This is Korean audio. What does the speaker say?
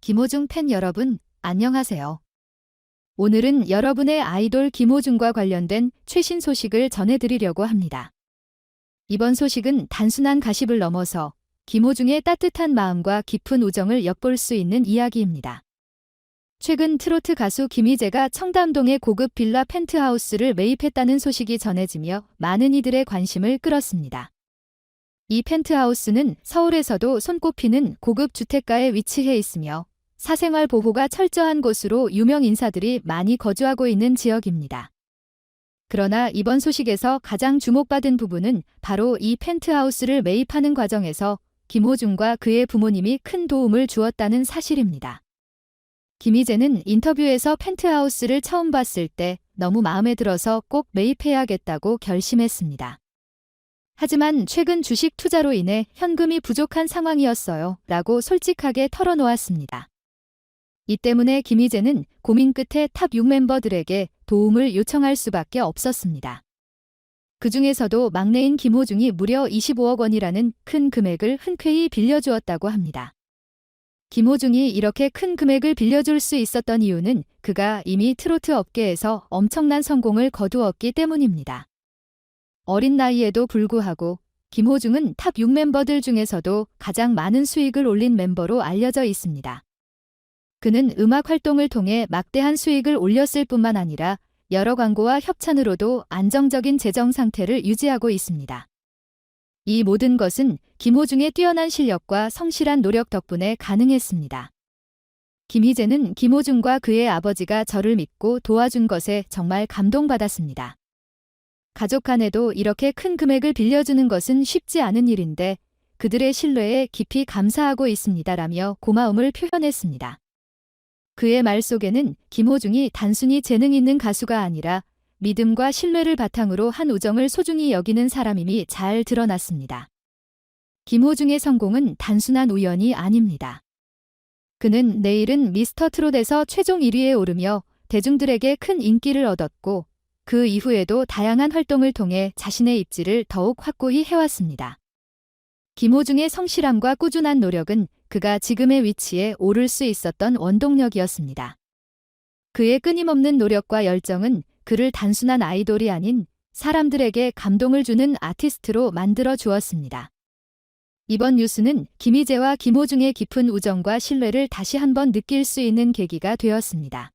김호중 팬 여러분, 안녕하세요. 오늘은 여러분의 아이돌 김호중과 관련된 최신 소식을 전해드리려고 합니다. 이번 소식은 단순한 가십을 넘어서 김호중의 따뜻한 마음과 깊은 우정을 엿볼 수 있는 이야기입니다. 최근 트로트 가수 김희재가 청담동의 고급 빌라 펜트하우스를 매입했다는 소식이 전해지며 많은 이들의 관심을 끌었습니다. 이 펜트하우스는 서울에서도 손꼽히는 고급 주택가에 위치해 있으며 사생활 보호가 철저한 곳으로 유명 인사들이 많이 거주하고 있는 지역입니다. 그러나 이번 소식에서 가장 주목받은 부분은 바로 이 펜트하우스를 매입하는 과정에서 김호중과 그의 부모님이 큰 도움을 주었다는 사실입니다. 김희재는 인터뷰에서 펜트하우스를 처음 봤을 때 너무 마음에 들어서 꼭 매입해야겠다고 결심했습니다. 하지만 최근 주식 투자로 인해 현금이 부족한 상황이었어요. 라고 솔직하게 털어놓았습니다. 이 때문에 김희재는 고민 끝에 탑 6 멤버들에게 도움을 요청할 수밖에 없었습니다. 그 중에서도 막내인 김호중이 무려 25억 원이라는 큰 금액을 흔쾌히 빌려주었다고 합니다. 김호중이 이렇게 큰 금액을 빌려줄 수 있었던 이유는 그가 이미 트로트 업계에서 엄청난 성공을 거두었기 때문입니다. 어린 나이에도 불구하고 김호중은 탑 6 멤버들 중에서도 가장 많은 수익을 올린 멤버로 알려져 있습니다. 그는 음악 활동을 통해 막대한 수익을 올렸을 뿐만 아니라 여러 광고와 협찬으로도 안정적인 재정 상태를 유지하고 있습니다. 이 모든 것은 김호중의 뛰어난 실력과 성실한 노력 덕분에 가능했습니다. 김희재는 김호중과 그의 아버지가 저를 믿고 도와준 것에 정말 감동받았습니다. 가족 간에도 이렇게 큰 금액을 빌려주는 것은 쉽지 않은 일인데 그들의 신뢰에 깊이 감사하고 있습니다라며 고마움을 표현했습니다. 그의 말 속에는 김호중이 단순히 재능 있는 가수가 아니라 믿음과 신뢰를 바탕으로 한 우정을 소중히 여기는 사람임이 잘 드러났습니다. 김호중의 성공은 단순한 우연이 아닙니다. 그는 내일은 미스터 트롯에서 최종 1위에 오르며 대중들에게 큰 인기를 얻었고 그 이후에도 다양한 활동을 통해 자신의 입지를 더욱 확고히 해왔습니다. 김호중의 성실함과 꾸준한 노력은 그가 지금의 위치에 오를 수 있었던 원동력이었습니다. 그의 끊임없는 노력과 열정은 그를 단순한 아이돌이 아닌 사람들에게 감동을 주는 아티스트로 만들어 주었습니다. 이번 뉴스는 김희재와 김호중의 깊은 우정과 신뢰를 다시 한번 느낄 수 있는 계기가 되었습니다.